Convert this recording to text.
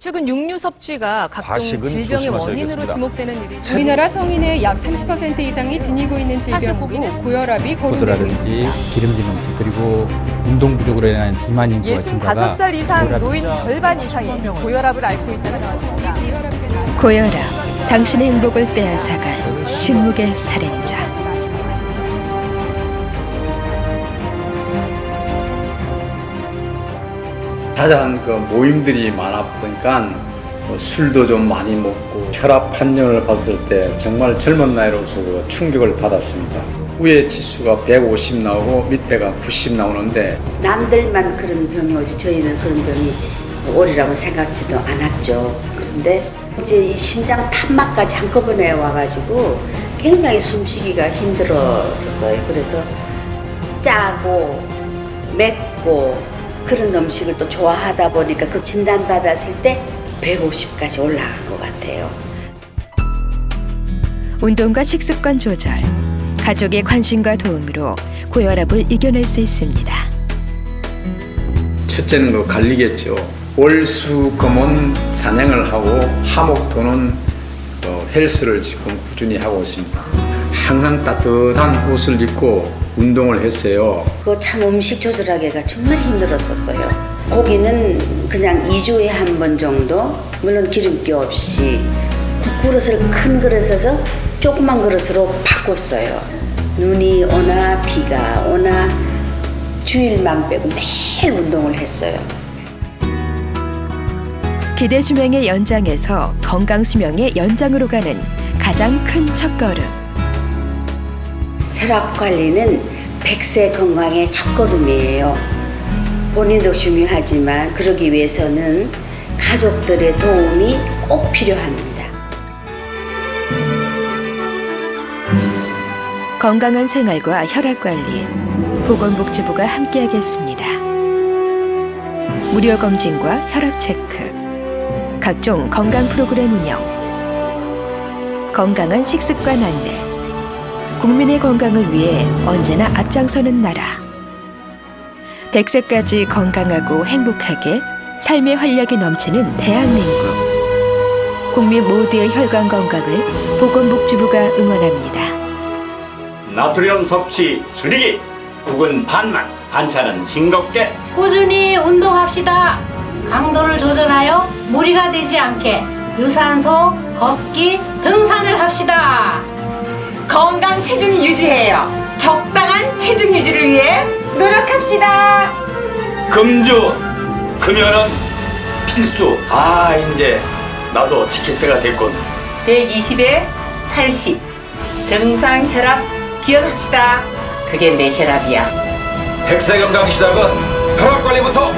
최근 육류 섭취가 각종 질병의 원인으로. 지목되는 일이 우리나라 성인의 약 30% 이상이 지니고 있는 질병으로 고혈압이 거론되고 있습니다. 기름진 음식 그리고 운동 부족으로 인한 비만 인구가 증가가 65살 이상 노인 절반 이상이 고혈압을 앓고 있다고 나왔습니다. 고혈압, 당신의 행복을 빼앗아갈 침묵의 살인자. 다자한 그 모임들이 많아 보니까 뭐 술도 좀 많이 먹고 혈압 판정을 받았을 때 정말 젊은 나이로서 그 충격을 받았습니다. 위에 지수가 150 나오고 밑에가 90 나오는데 남들만 그런 병이 오지 저희는 그런 병이 오리라고 생각지도 않았죠. 그런데 이제 이 심장 탄막까지 한꺼번에 와가지고 굉장히 숨쉬기가 힘들었었어요. 그래서 짜고 맵고 그런 음식을 또 좋아하다 보니까 그 진단 받았을 때 150까지 올라간 것 같아요. 운동과 식습관 조절, 가족의 관심과 도움으로 고혈압을 이겨낼 수 있습니다. 첫째는 그 관리겠죠. 월수금은 산행을 하고 화목토는 어, 헬스를 지금 꾸준히 하고 있습니다. 항상 따뜻한 옷을 입고 운동을 했어요. 그거 참 음식 조절하기가 정말 힘들었었어요. 고기는 그냥 2주에 한 번 정도, 물론 기름기 없이 국그릇을 큰 그릇에서 조그만 그릇으로 바꿨어요. 눈이 오나 비가 오나 주일만 빼고 매일 운동을 했어요. 기대 수명의 연장에서 건강 수명의 연장으로 가는 가장 큰 첫걸음. 혈압 관리는 100세 건강의 첫걸음이에요. 본인도 중요하지만 그러기 위해서는 가족들의 도움이 꼭 필요합니다. 건강한 생활과 혈압 관리, 보건복지부가 함께하겠습니다. 무료 검진과 혈압 체크, 각종 건강 프로그램 운영, 건강한 식습관 안내, 국민의 건강을 위해 언제나 앞장서는 나라. 100세까지 건강하고 행복하게 삶의 활력이 넘치는 대한민국. 국민 모두의 혈관 건강을 보건복지부가 응원합니다. 나트륨 섭취 줄이기 국은 반만 반찬은 싱겁게 꾸준히 운동합시다. 강도를 조절하여 무리가 되지 않게 유산소, 걷기, 등산을 합시다. 건강 체중이 유지해요. 적당한 체중 유지를 위해 노력합시다. 금주 금연은 필수 아 이제 나도 지킬 때가 됐군 120에 80. 정상 혈압 기억합시다. 그게 내 혈압이야. 백세 건강 시작은 혈압 관리부터